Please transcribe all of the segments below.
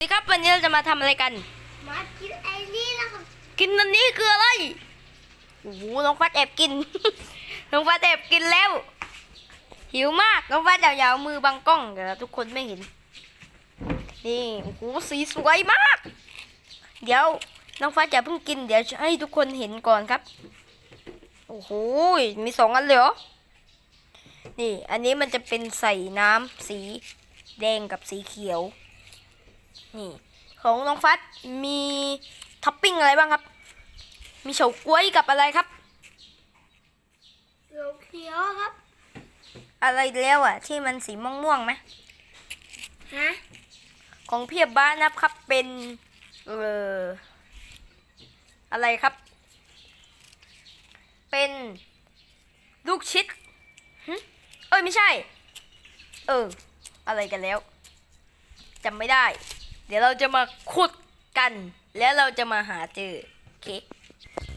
สวัสดีครับวันนี้เราจะมาทำอะไรกันมากินไอ้นี่นะครับกินอันนี้คืออะไรโอ้โหน้องฟัดแอบกิน น้องฟัดแอบกินแล้ว หิวมากน้องฟัดอย่าเอามือบังกล้องเดี๋ยวทุกคนไม่เห็น นี่โอ้โหสีสวยมาก เดี๋ยวน้องฟ้าจะเพิ่งกินเดี๋ยวให้ทุกคนเห็นก่อนครับโอ้โหมีสองอันเลยเหรอนี่ อันนี้มันจะเป็นใส่น้ำสีแดงกับสีเขียว นี่ของน้องฟัดมีท็อปปิ้งอะไรบ้างครับ มีเฉาก๊วยกับอะไรครับเขียวเขียวๆครับ อะไรแล้วอะ ที่มันสีม่วงๆไหมฮะของเพียบบ้านนะครับเป็นเอออะไรครับ เป็นลูกชิดหึเอ้ยไม่ใช่ เออ อะไรกันแล้วจำไม่ได้ เดี๋ยวเราจะมาขุดกัน แล้วเราจะมาหาเจอโอเค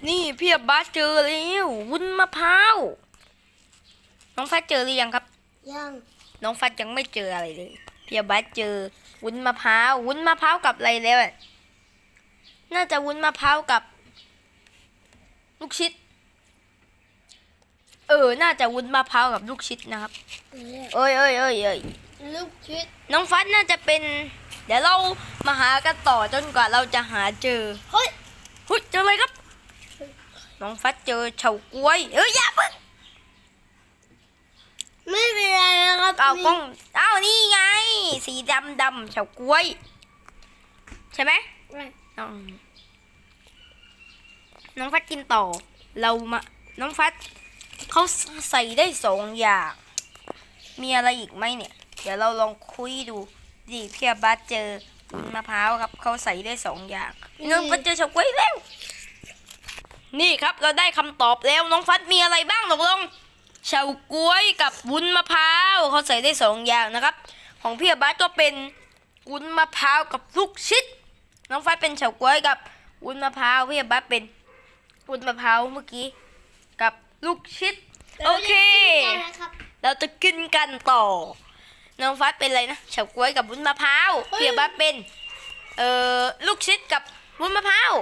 นี่เพียบบ้านเจอแล้ววุ้นมะพร้าวน้องฟ้าเจอหรือยังครับ ยัง น้องฟัดยังไม่เจออะไรเลยเพียบัสเจอวุ้นมะพร้าววุ้นมะพร้าวกับอะไรแล้วอะน่าจะวุ้นมะพร้าวกับ ลูกชิด เออ น่าจะวุ้นมะพร้าวกับลูกชิดนะครับ เอ้ยเอ้ยเอ้ยเอ้ยลูกชิด น้องฟัดน่าจะเป็น เดี๋ยวเรามาหากันต่อจนกว่าเราจะหาเจอ เฮ้ยเฮ้ยเจออะไรครับ น้องฟัดเจอเฉาก๊วยเอ้ยอย่าเพิ่งไม่เป็นไรนะครับเอากล้องอ้าวนี่ไง สีดำดำเฉาก๊วย ใช่ไหมนี่น้องน้องฟัดกินต่อ เรามา น้องฟัดเขาใส่ได้สองอย่าง มีอะไรอีกไหมเนี่ย เดี๋ยวเราลองคุยดู ดิเพียบัสเจอมะพร้าวครับเขาใส่ได้สองอย่างน้องฟัดเจอเฉาก๊วยแล้ว นี่ครับเราได้คำตอบแล้วน้องฟัดมีอะไรบ้างตกลงเฉาก๊วยกับวุ้นมะพร้าวเขาใส่ได้สองอย่างนะครับ ของพี่บัสก็เป็นวุ้นมะพร้าวกับลูกชิด น้องฟ้าเป็นเฉาก๊วยกับวุ้นมะพร้าวพี่บัสเป็นวุ้นมะพร้าวเมื่อกี้กับลูกชิดโอเคดี๋ยวราจะกินกันนะครับเราจะกินกันต่อ น้องฟ้าเป็นอะไรนะเฉาก๊วยกับวุ้นมะพร้าวเฮ้ยพี่บัสเป็น เอ่อลูกชิดกับวุ้นมะพร้าว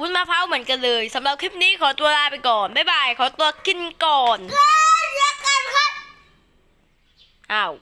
วุ้นมะพร้าวเหมือนกันเลยสำหรับคลิปนี้ขอตัวลาไปก่อนบ๊ายบายขอตัวกินก่อนเฮ้ยเรียกกันครับอ้าว